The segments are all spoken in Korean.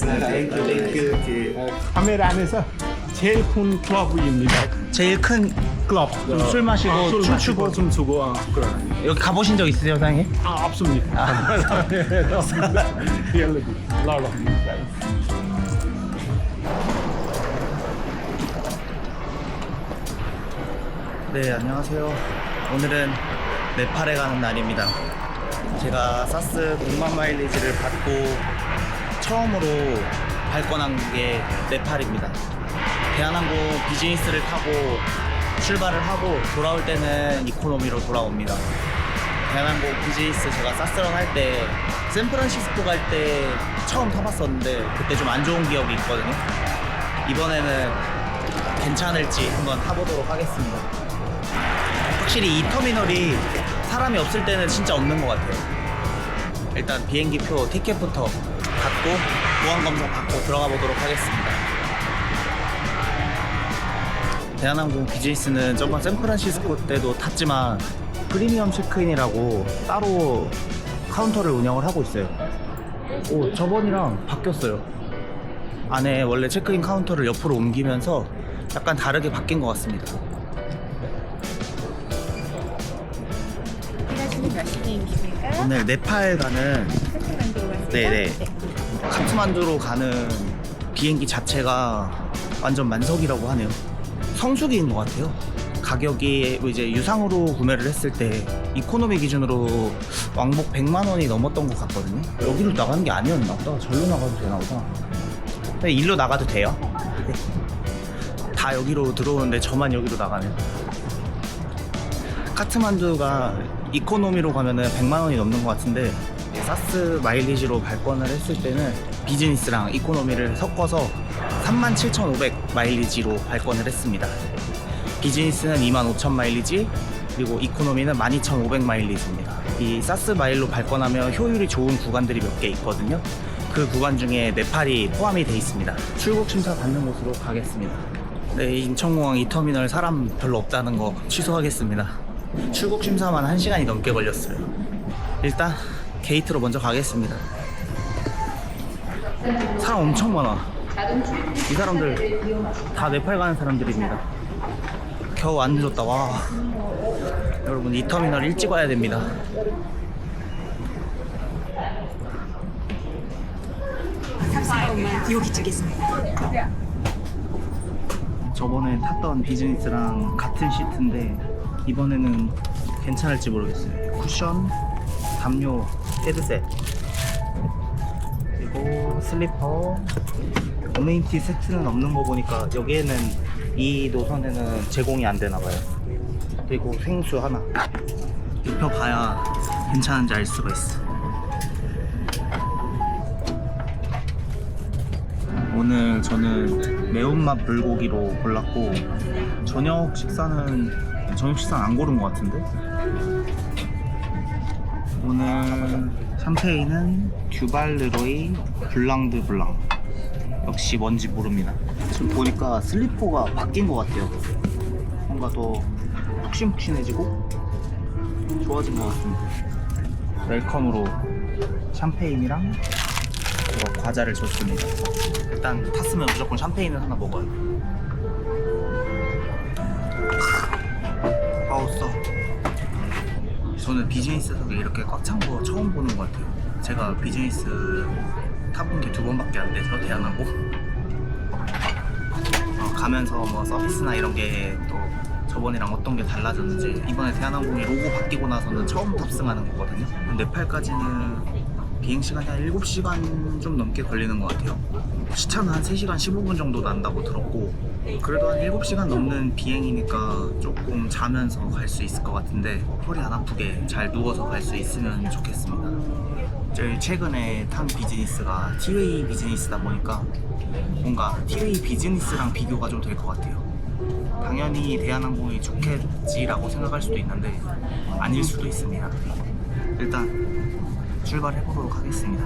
Thank you. Okay. 카메라 안에서 제일 큰 클럽입니다. 제일 큰 클럽 술 마시고 아, 술 춤추고 마시고 춤추고 아. 여기 가보신 적 있으세요 사장님? 아 없습니다. 리얼리티 라라. 네 안녕하세요 오늘은 네팔에 가는 날입니다 제가 사스 100만 마일리지를 받고 처음으로 발권한 게 네팔입니다. 대한항공 비즈니스를 타고 출발을 하고 돌아올 때는 이코노미로 돌아옵니다. 대한항공 비즈니스 제가 사스런 할 때 샌프란시스코 갈 때 처음 타봤었는데 그때 좀 안 좋은 기억이 있거든요. 이번에는 괜찮을지 한번 타보도록 하겠습니다. 확실히 이 터미널이 사람이 없을 때는 진짜 없는 것 같아요. 일단 비행기 표 티켓부터 받고 보안 검사 받고 들어가 보도록 하겠습니다. 대한항공 비즈니스는 저번 샌프란시스코 때도 탔지만 프리미엄 체크인이라고 따로 카운터를 운영을 하고 있어요. 오, 저번이랑 바뀌었어요. 안에 원래 체크인 카운터를 옆으로 옮기면서 약간 다르게 바뀐 것 같습니다. 오늘 네팔 가는? 네네. 카트만두로 가는 비행기 자체가 완전 만석이라고 하네요. 성수기인 것 같아요. 가격이 이제 유상으로 구매를 했을 때 이코노미 기준으로 왕복 100만 원이 넘었던 것 같거든요. 여기로 나가는 게 아니었나 보다. 절로 나가도 되나 보다. 네, 일로 나가도 돼요. 네. 다 여기로 들어오는데 저만 여기로 나가네요. 카트만두가 이코노미로 가면은 100만 원이 넘는 것 같은데 사스 마일리지로 발권을 했을 때는 비즈니스랑 이코노미를 섞어서 37,500 마일리지로 발권을 했습니다. 비즈니스는 25,000 마일리지 그리고 이코노미는 12,500 마일리지입니다. 이 사스 마일로 발권하면 효율이 좋은 구간들이 몇 개 있거든요. 그 구간 중에 네팔이 포함이 돼 있습니다. 출국 심사 받는 곳으로 가겠습니다. 네, 인천공항 이 터미널 사람 별로 없다는 거 취소하겠습니다. 출국 심사만 1시간이 넘게 걸렸어요. 일단 게이트로 먼저 가겠습니다. 사람 엄청 많아. 이 사람들 다 네팔 가는 사람들입니다. 겨우 안 늦었다. 와. 여러분 이 터미널 일찍 와야 됩니다. 여기 찍겠습니다. 저번에 탔던 비즈니스랑 같은 시트인데 이번에는 괜찮을지 모르겠어요. 쿠션, 담요, 헤드셋 그리고 슬리퍼 어메인티 세트는 없는 거 보니까 여기에는 이 노선에는 제공이 안 되나 봐요. 그리고 생수 하나 입혀봐야 괜찮은지 알 수가 있어. 오늘 저는 매운맛 불고기로 골랐고 저녁 식사는 저녁 식사는 안 고른 것 같은데 오늘 샴페인은 듀발르로이 블랑드 블랑 역시 뭔지 모릅니다 지금 보니까 슬리퍼가 바뀐 것 같아요 뭔가 더 푹신푹신해지고 좋아진 것 같습니다 웰컴으로 샴페인이랑 과자를 줬습니다. 일단 탔으면 무조건 샴페인을 하나 먹어요. 아우 써. 저는 비즈니스석에 이렇게 꽉 찬 거 처음 보는 것 같아요. 제가 비즈니스 타본 게 두 번밖에 안 돼서 대한항공. 어, 가면서 뭐 서비스나 이런 게 또 저번이랑 어떤 게 달라졌는지 이번에 대한항공이 로고 바뀌고 나서는 처음 탑승하는 거거든요. 네팔까지는 비행 시간이 한 7시간 좀 넘게 걸리는 것 같아요. 시차는 한 3시간 15분 정도 난다고 들었고 그래도 한 7시간 넘는 비행이니까 조금 자면서 갈 수 있을 것 같은데 허리 안 아프게 잘 누워서 갈 수 있으면 좋겠습니다. 제일 최근에 탄 비즈니스가 티웨이 비즈니스다 보니까 뭔가 티웨이 비즈니스랑 비교가 좀 될 것 같아요. 당연히 대한항공이 좋겠지라고 생각할 수도 있는데 아닐 수도 있습니다. 일단 출발해 보도록 하겠습니다.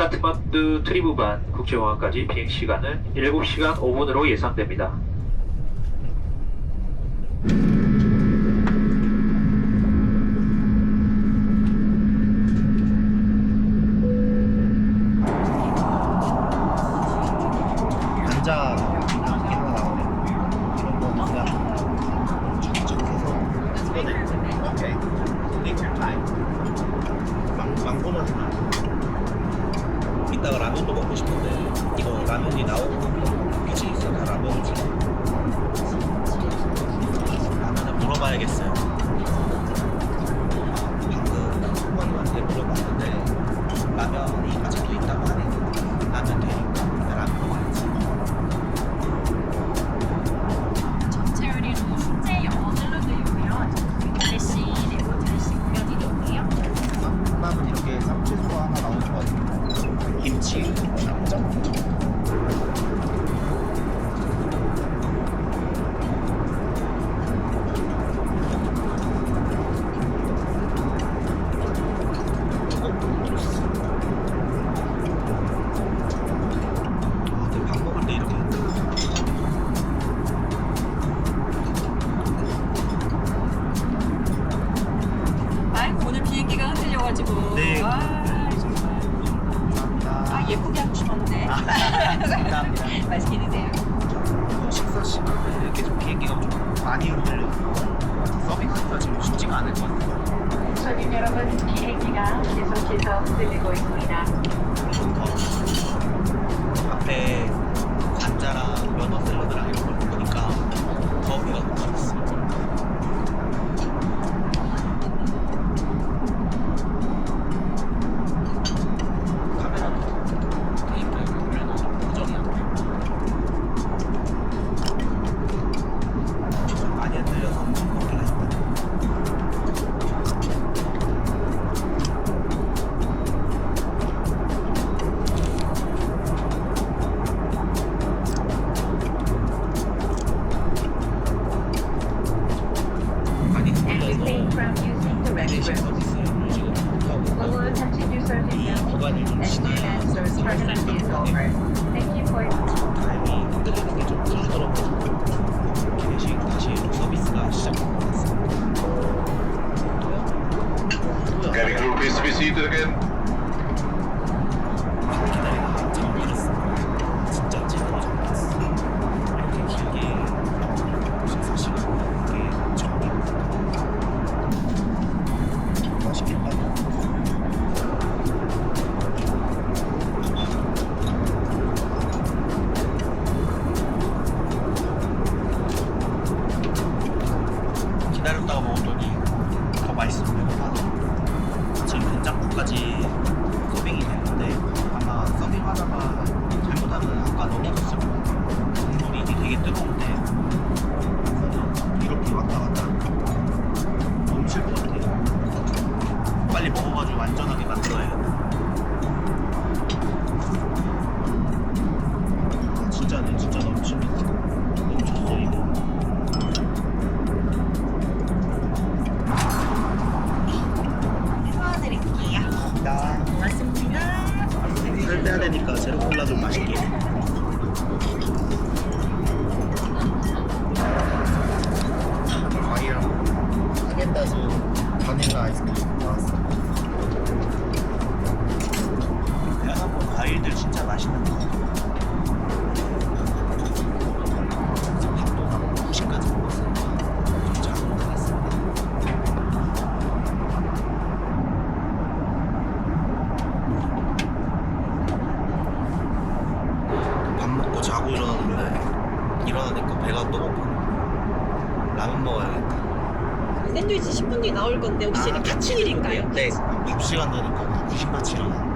카트만두 트리부반 국제공항까지 비행 시간은 7시간 5분으로 예상됩니다. 라면도 먹고 싶은데 이거 라면이 나오고 비행기가 계속해서 들리고 있습니다. 앞에 샌드위치 10분 뒤에 나올 건데 혹시 아, 같이 일인가요? 네. 9시간 되니까 90같이 일어나.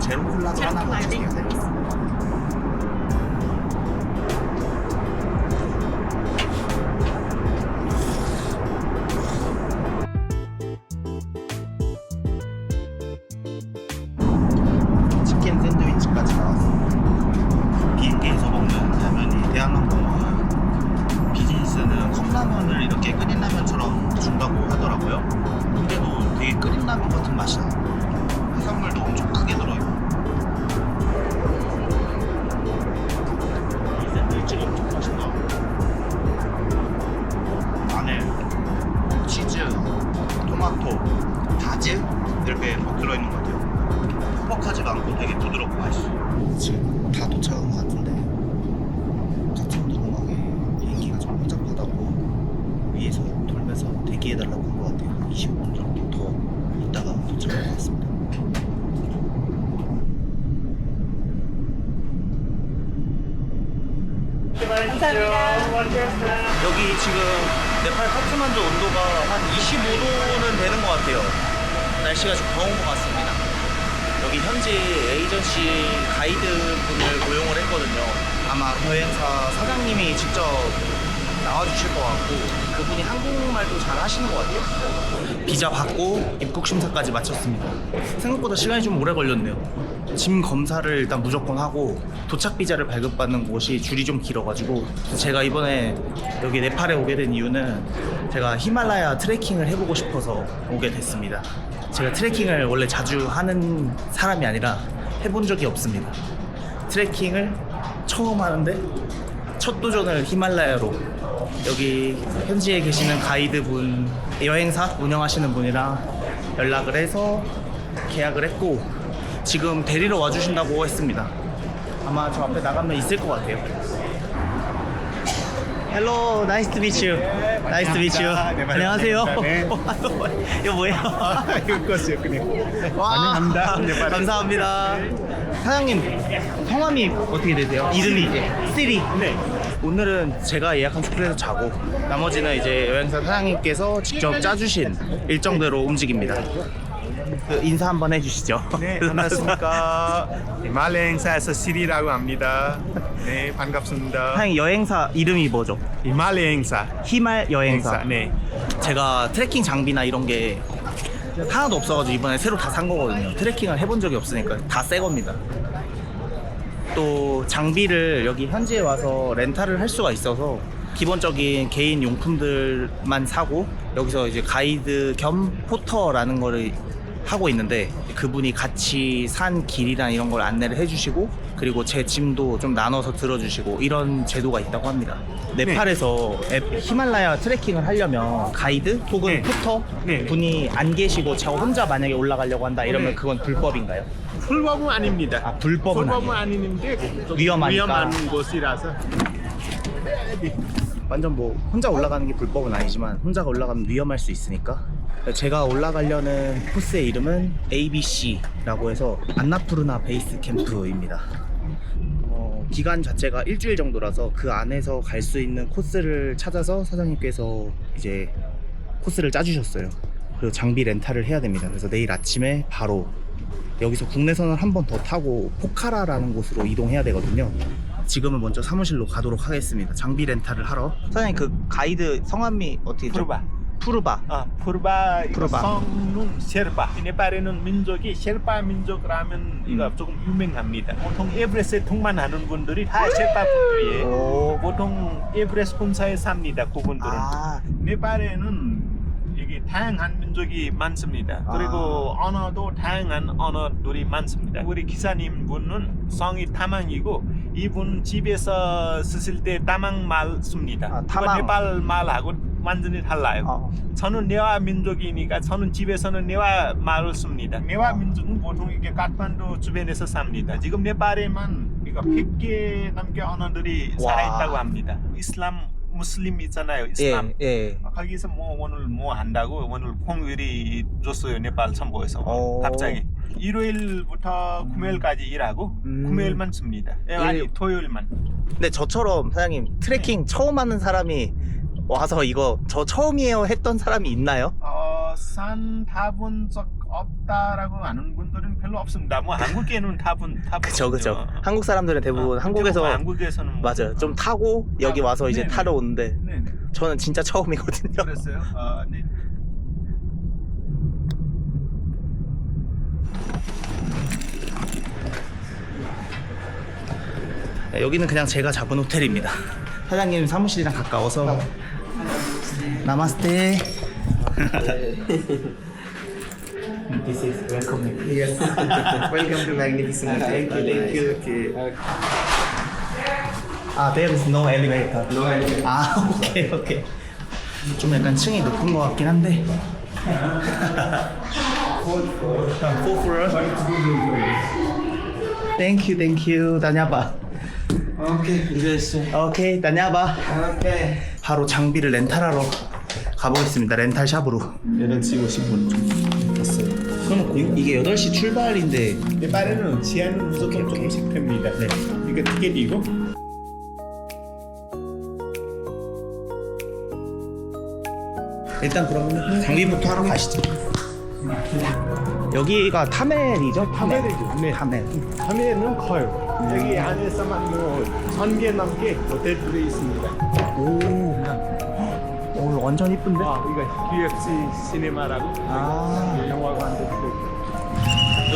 제로 콜라도 제로 하나만 콜라요? 시켜야 여기 지금 네팔 카트만두 온도가 한 25도는 되는 것 같아요. 날씨가 좀 더운 것 같습니다. 여기 현지 에이전시 가이드 분을 고용을 했거든요. 아마 여행사 사장님이 직접 나와주실 것 같고 그분이 한국말도 잘 하시는 것 같아요. 비자 받고 입국 심사까지 마쳤습니다. 생각보다 시간이 좀 오래 걸렸네요. 짐 검사를 일단 무조건 하고 도착 비자를 발급받는 곳이 줄이 좀 길어가지고 제가 이번에 여기 네팔에 오게 된 이유는 제가 히말라야 트레킹을 해보고 싶어서 오게 됐습니다. 제가 트레킹을 원래 자주 하는 사람이 아니라 해본 적이 없습니다. 트레킹을 처음 하는데 첫 도전을 히말라야로 여기 현지에 계시는 가이드분 여행사 운영하시는 분이랑 연락을 해서 계약을 했고 지금 데리러 와주신다고 했습니다. 아마 저 앞에 나가면 있을 것 같아요. Hello, nice to meet you. Nice to meet you. 안녕하세요. 이거 뭐예요? 이것이요, 그냥. 와, 환영합니다. 네, 빨리. 감사합니다. 사장님 성함이 어떻게 되세요? 이름이 시리. 네. 오늘은 제가 예약한 숙소에서 자고 나머지는 이제 여행사 사장님께서 직접 짜주신 일정대로 움직입니다. 그 인사 한번 해주시죠. 네, 반갑습니까. 말레 행사에서 시리라고 합니다. 네, 반갑습니다. 사장님 여행사 이름이 뭐죠? 말레 행사. 히말 여행사. 행사, 네. 제가 트레킹 장비나 이런 게 하나도 없어가지고 이번에 새로 다 산 거거든요. 트레킹을 해본 적이 없으니까 다 새 겁니다. 또 장비를 여기 현지에 와서 렌탈을 할 수가 있어서 기본적인 개인 용품들만 사고 여기서 이제 가이드 겸 포터라는 거를 하고 있는데 그분이 같이 산 길이랑 이런 걸 안내를 해주시고 그리고 제 짐도 좀 나눠서 들어주시고 이런 제도가 있다고 합니다. 네팔에서 앱 히말라야 트레킹을 하려면 가이드 혹은 네. 포터 네. 분이 안 계시고 저 혼자 만약에 올라가려고 한다 이러면 네. 그건 불법인가요? 불법은 아닙니다. 아, 불법은 불법은. 아닌데 위험하니까. 위험한 곳이라서. 완전 뭐 혼자 올라가는 게 불법은 아니지만 혼자가 올라가면 위험할 수 있으니까 제가 올라가려는 코스의 이름은 ABC라고 해서 안나푸르나 베이스 캠프입니다. 어, 기간 자체가 일주일 정도라서 그 안에서 갈 수 있는 코스를 찾아서 사장님께서 이제 코스를 짜주셨어요. 그리고 장비 렌탈을 해야 됩니다. 그래서 내일 아침에 바로 여기서 국내선을 한 번 더 타고 포카라라는 곳으로 이동해야 되거든요. 지금은 먼저 사무실로 가도록 하겠습니다. 장비 렌탈을 하러. 사장님 그 가이드 성함이 어떻게 죠 푸르바. 푸르바. 아, 푸르바, 이거 푸르바. 성nun 셰르바. 이 네팔에는 민족이 셰르바 민족라면 이거 음. 조금 유명합니다. 보통 에브레스트 통만하는 분들이 다 셰르바 분들이에요. 오. 보통 에브레스트 본사에 삽니다. 그분들은. 아, 네팔에는 여기 다양한 민족이 많습니다. 아. 그리고 언어도 다양한 언어들이 많습니다. 우리 기사님 분은 성이 타망이고 이분 집에서 쓰실 때 타망 말 씁니다. 아, 타망. 네팔 말하고 완전히 달라요. 어. 저는 네와 민족이니까 저는 집에서는 네와 말을 씁니다. 네와 민족은 보통 이게 카트만두 주변에서 삽니다. 지금 네팔에만 이거 100개 넘게 언어들이 와. 살아있다고 합니다. 이슬람 무슬림 있잖아요. 예, 이슬람. 예. 거기서 뭐 오늘 뭐 한다고 오늘 콩일이 줬어요 네팔 선보에서 오. 갑자기 일요일부터 금요일까지 일하고 음. 금요일만 씁니다. 예, 아니 일- 토요일만. 근데 저처럼 사장님 트레킹 처음 하는 사람이 와서 이거 저 처음이에요 했던 사람이 있나요? 어, 산 타본 적 없다라고 하는 분들은 별로 없습니다. 뭐 한국에는 타본 타본. 그죠, 그죠. 한국 사람들은 대부분 한국에서 한국에서는 뭐- 맞아요. 좀 타고 여기 와서 이제 네네. 타러 오는데 네네. 저는 진짜 처음이거든요. 그랬어요. 어, 네. 네, 여기는 그냥 제가 잡은 호텔입니다. 사장님 사무실이랑 가까워서 나마스테. This is welcome. Yes. Welcome to Magnificent. Thank you, thank you. Okay. 아, there is no elevator. No elevator. 아, 오케이, 오케이. 좀 약간 층이 높은 것 같긴 한데. Fourth floor. Thank you, thank you. 다녀봐. Okay, yes. 오케이, 다녀봐. Okay. 바로 장비를 렌탈하러 가보겠습니다. 렌탈 샵으로. 8시 50분 됐어요. 그럼 이게 8시 출발인데 네팔에는 시간은 무조건 조금씩 됩니다. 네. 이거 티켓이고 일단 그러면 장비부터 하러 가시죠. 여기가 타멜이죠? 타멜이죠. 네. 타멜. 하면은 커요. 여기 안에서만 뭐 천 개 넘게 호텔들이 있습니다. 오. 오, 완전 이쁜데? 아, 이거 QFC 시네마라고 아. 영화관도 있고.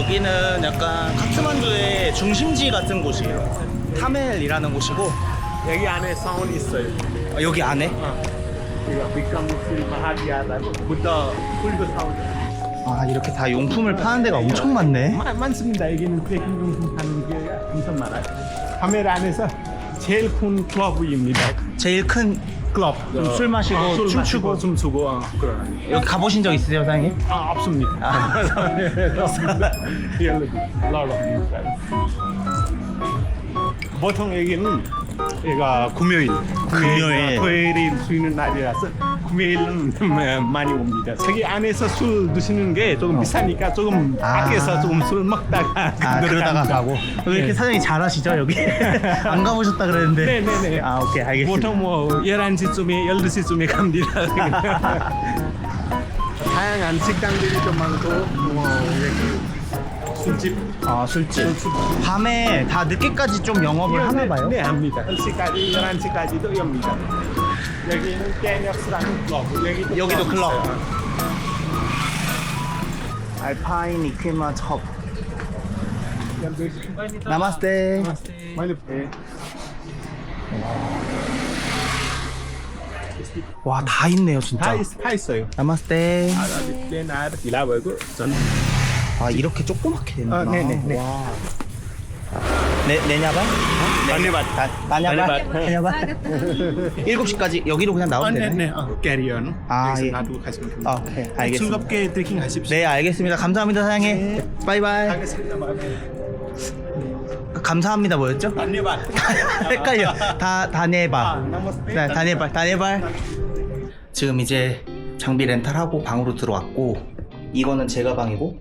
여기는 약간 카트만두의 중심지 같은 곳이에요. 타멜이라는 곳이고 여기 안에 사원이 있어요. 어, 여기 안에 이거 비카무스 마하디아라고 부터 풀도 사원. 아 이렇게 다 용품을 파는 데가 엄청 많네. 많, 많습니다. 여기는 트레킹 용품 파는 게 엄청 많아요. 카메라 안에서 제일 큰 클럽입니다. 제일 큰 클럽. 좀 술 마시고 어, 술 춤추고. 마시고 춤추고 어, 그런. 여기 가보신 적 있으세요, 사장님? 아 없습니다. 아. lot of new friends. 보통 여기는 얘가 금요일, 금요일. 토요일이 쉬는 날이라서 금요일은 많이 옵니다. 저기 안에서 술 드시는 게 조금 비싸니까 조금 아. 밖에서 조금 술 먹다가 아 그러다가. 가고 왜 이렇게 네. 사장님 잘하시죠 여기? 안 가보셨다 그랬는데 네네네. 아 오케이 알겠습니다 보통 뭐 11시쯤에 12시쯤에 갑니다. 다양한 식당들이 좀 많고 뭐 이렇게 술집 아 술집 밤에 다 늦게까지 좀 영업을 하나 봐요? 네, 합니다. 10시까지, 11시까지도 엽니다. 여기는 깨넥스라는 클럽. 여기도, 여기도 클럽. 있어요. 알파인 나마스테 많이 네. 와 다 있네요 진짜 다, 있, 다 있어요. 나마스테 아, 일하고 저는 아 이렇게 조그맣게 되는구나 아, 네네네. 와. 네, 내냐발? 다녀봤. 다냐발? 다냐발? 7시까지 여기로 그냥 아, 나오면 네, 되나요? 네. 어, 캐리언. 아, 여기서 예. 놔두고 가시면 됩니다. 아, 오케이 알겠습니다 즐겁게 트레킹 하십시오. 네 알겠습니다 감사합니다 사장님 바이바이 알겠습니다. 감사합니다 뭐였죠? 다녀봤. 헷갈려. 다. 아. 네, 다네발, 다네발. 지금 이제 장비 렌탈하고 방으로 들어왔고 이거는 제 가 방이고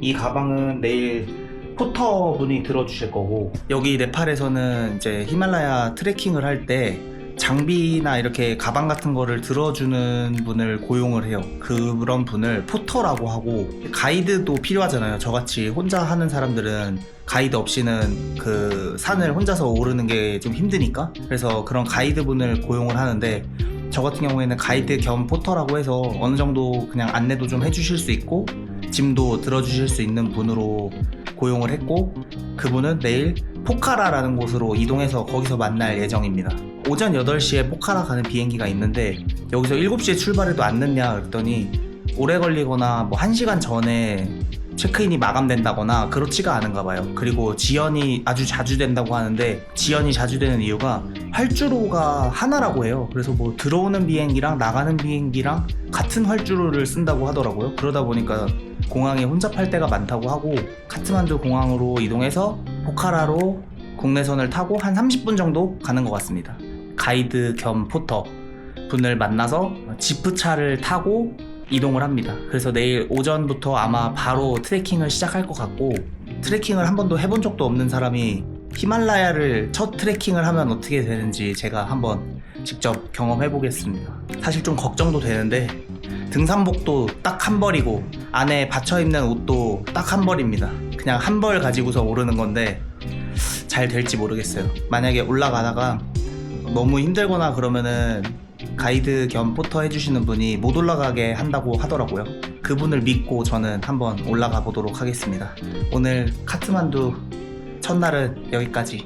이 가방은 내일 포터 분이 들어주실 거고 여기 네팔에서는 이제 히말라야 트레킹을 할 때 장비나 이렇게 가방 같은 거를 들어주는 분을 고용을 해요. 그런 분을 포터라고 하고 가이드도 필요하잖아요. 저같이 혼자 하는 사람들은 가이드 없이는 그 산을 혼자서 오르는 게 좀 힘드니까 그래서 그런 가이드 분을 고용을 하는데 저 같은 경우에는 가이드 겸 포터라고 해서 어느 정도 그냥 안내도 좀 해주실 수 있고 짐도 들어주실 수 있는 분으로 고용을 했고 그분은 내일 포카라라는 곳으로 이동해서 거기서 만날 예정입니다. 오전 8시에 포카라 가는 비행기가 있는데 여기서 7시에 출발해도 안 늦냐 그랬더니 오래 걸리거나 뭐 1시간 전에 체크인이 마감된다거나 그렇지가 않은가 봐요. 그리고 지연이 아주 자주 된다고 하는데 지연이 자주 되는 이유가 활주로가 하나라고 해요. 그래서 뭐 들어오는 비행기랑 나가는 비행기랑 같은 활주로를 쓴다고 하더라고요. 그러다 보니까 공항에 혼잡할 때가 많다고 하고 카트만두 공항으로 이동해서 포카라로 국내선을 타고 한 30분 정도 가는 것 같습니다. 가이드 겸 포터 분을 만나서 지프차를 타고 이동을 합니다. 그래서 내일 오전부터 아마 바로 트레킹을 시작할 것 같고 트레킹을 한 번도 해본 적도 없는 사람이 히말라야를 첫 트레킹을 하면 어떻게 되는지 제가 한번 직접 경험해 보겠습니다. 사실 좀 걱정도 되는데 등산복도 딱 한 벌이고 안에 받쳐 입는 옷도 딱 한 벌입니다. 그냥 한 벌 가지고서 오르는 건데 잘 될지 모르겠어요. 만약에 올라가다가 너무 힘들거나 그러면은 가이드 겸 포터 해주시는 분이 못 올라가게 한다고 하더라고요. 그분을 믿고 저는 한번 올라가 보도록 하겠습니다. 오늘 카트만두 첫날은 여기까지.